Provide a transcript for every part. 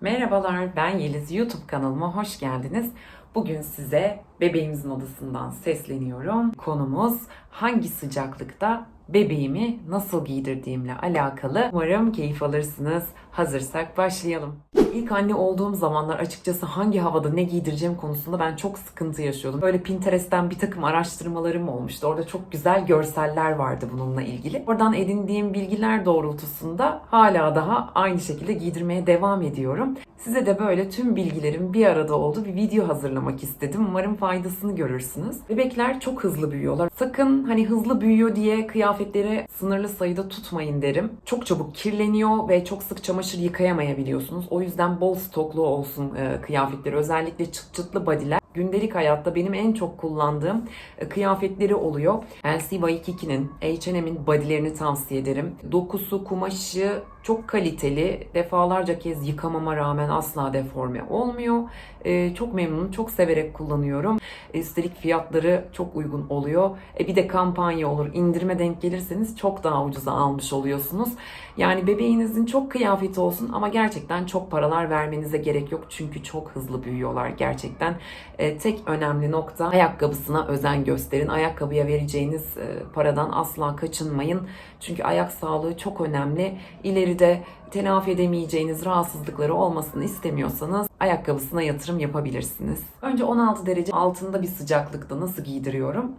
Merhabalar, ben Yeliz. YouTube kanalıma hoş geldiniz. Bugün size bebeğimizin odasından sesleniyorum. Konumuz hangi sıcaklıkta bebeğimi nasıl giydirdiğimle alakalı. Umarım keyif alırsınız. Hazırsak başlayalım. İlk anne olduğum zamanlar açıkçası hangi havada ne giydireceğim konusunda ben çok sıkıntı yaşıyordum. Böyle Pinterest'ten bir takım araştırmalarım olmuştu. Orada çok güzel görseller vardı bununla ilgili. Oradan edindiğim bilgiler doğrultusunda hala daha aynı şekilde giydirmeye devam ediyorum. Size de böyle tüm bilgilerin bir arada olduğu bir video hazırlamak istedim. Umarım faydasını görürsünüz. Bebekler çok hızlı büyüyorlar. Sakın hani hızlı büyüyor diye kıyafetleri sınırlı sayıda tutmayın derim. Çok çabuk kirleniyor ve çok sık çamaşır yıkayamayabiliyorsunuz. O yüzden bol stoklu olsun e, kıyafetleri. Özellikle çıt çıtlı bodyler. Gündelik hayatta benim en çok kullandığım e, kıyafetleri oluyor. LC Waikiki'nin, H&M'in bodylerini tavsiye ederim. Dokusu, kumaşı çok kaliteli. Defalarca kez yıkamama rağmen asla deforme olmuyor. E, çok memnunum, çok severek kullanıyorum. Üstelik fiyatları çok uygun oluyor. E bir de kampanya olur. İndirime denk gelirseniz çok daha ucuza almış oluyorsunuz. Yani bebeğinizin çok kıyafeti olsun ama gerçekten çok paralar vermenize gerek yok. Çünkü çok hızlı büyüyorlar gerçekten. E, tek önemli nokta ayakkabısına özen gösterin. Ayakkabıya vereceğiniz e, paradan asla kaçınmayın. Çünkü ayak sağlığı çok önemli. İleride telafi edemeyeceğiniz rahatsızlıkları olmasını istemiyorsanız ayakkabısına yatırım yapabilirsiniz. Önce 16 derece altında bir sıcaklıkta nasıl giydiriyorum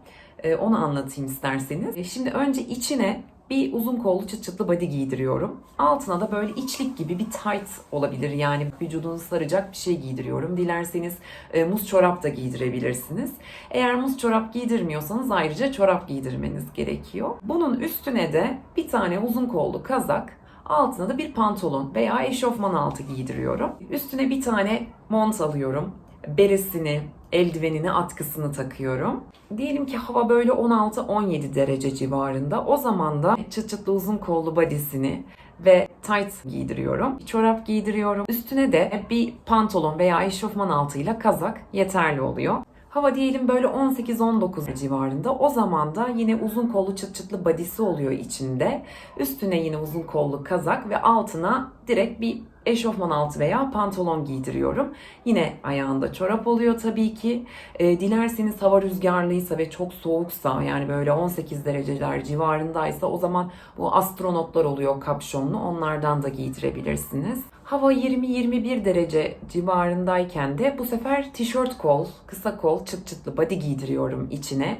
e, onu anlatayım isterseniz. E, Şimdi önce içine bir uzun kollu çıt çıtlı body giydiriyorum. Altına da böyle içlik gibi bir tight olabilir. Yani vücudunuzu saracak bir şey giydiriyorum. Dilerseniz e, muz çorap da giydirebilirsiniz. Eğer muz çorap giydirmiyorsanız ayrıca çorap giydirmeniz gerekiyor. Bunun üstüne de bir tane uzun kollu kazak, altına da bir pantolon veya eşofman altı giydiriyorum. Üstüne bir tane mont alıyorum. Beresini, eldivenini, atkısını takıyorum. Diyelim ki hava böyle 16-17 derece civarında. O zaman da çıt çıtlı uzun kollu bodysini ve tight giydiriyorum. Bir çorap giydiriyorum. Üstüne de bir pantolon veya eşofman altıyla kazak yeterli oluyor. Hava diyelim böyle 18-19 civarında. O zaman da yine uzun kollu çıt çıtlı bodysi oluyor içinde. Üstüne yine uzun kollu kazak ve altına direkt bir eşofman altı veya pantolon giydiriyorum. Yine ayağında çorap oluyor tabii ki. E, dilerseniz hava rüzgarlıysa ve çok soğuksa yani böyle 18 dereceler civarındaysa o zaman bu astronotlar oluyor kapşonlu onlardan da giydirebilirsiniz. Hava 20-21 derece civarındayken de bu sefer tişört kol, kısa kol, çıt çıtlı body giydiriyorum içine.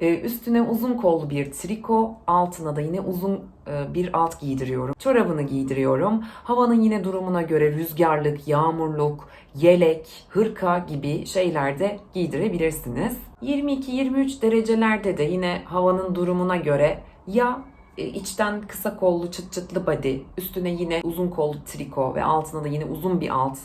Ee, Üstüne uzun kollu bir triko, altına da yine uzun e, bir alt giydiriyorum. Çorabını giydiriyorum. Havanın yine durumuna göre rüzgarlık, yağmurluk, yelek, hırka gibi şeyler de giydirebilirsiniz. 22-23 derecelerde de yine havanın durumuna göre ya içten kısa kollu çıt çıtlı body, üstüne yine uzun kollu triko ve altına da yine uzun bir alt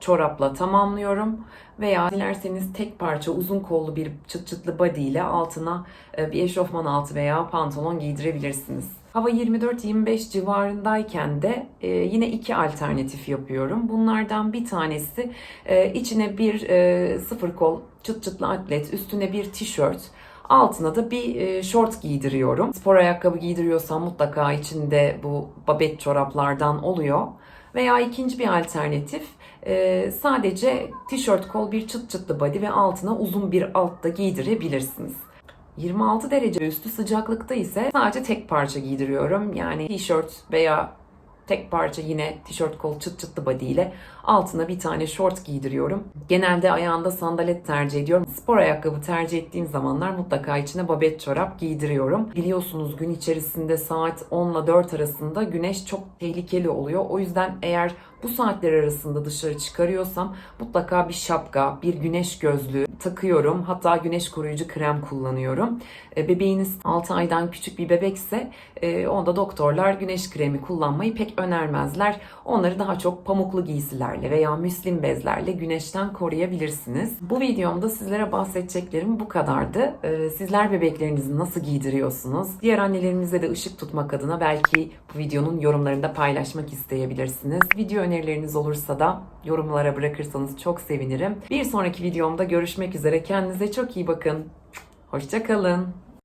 çorapla tamamlıyorum. Veya dilerseniz tek parça uzun kollu bir çıt çıtlı body ile altına e, bir eşofman altı veya pantolon giydirebilirsiniz. Hava 24-25 civarındayken de e, yine iki alternatif yapıyorum. Bunlardan bir tanesi e, içine bir e, sıfır kol çıt çıtlı atlet, üstüne bir tişört, Altına da bir e, şort giydiriyorum. Spor ayakkabı giydiriyorsam mutlaka içinde bu babet çoraplardan oluyor. Veya ikinci bir alternatif e, sadece tişört kol bir çıt çıtlı body ve altına uzun bir alt da giydirebilirsiniz. 26 derece üstü sıcaklıkta ise sadece tek parça giydiriyorum. Yani tişört veya tek parça yine tişört kol çıt çıtlı body ile altına bir tane short giydiriyorum. Genelde ayağında sandalet tercih ediyorum. Spor ayakkabı tercih ettiğim zamanlar mutlaka içine babet çorap giydiriyorum. Biliyorsunuz gün içerisinde saat 10 ile 4 arasında güneş çok tehlikeli oluyor. O yüzden eğer bu saatler arasında dışarı çıkarıyorsam mutlaka bir şapka, bir güneş gözlüğü takıyorum. Hatta güneş koruyucu krem kullanıyorum. E, Bebeğiniz 6 aydan küçük bir bebekse e, onda doktorlar güneş kremi kullanmayı pek önermezler. Onları daha çok pamuklu giysilerle veya müslim bezlerle güneşten koruyabilirsiniz. Bu videomda sizlere bahsedeceklerim bu kadardı. E, Sizler bebeklerinizi nasıl giydiriyorsunuz? Diğer annelerimize de ışık tutmak adına belki bu videonun yorumlarında paylaşmak isteyebilirsiniz. Video önerileriniz olursa da yorumlara bırakırsanız çok sevinirim. Bir sonraki videomda görüşmek üzere. Kendinize çok iyi bakın. Hoşçakalın.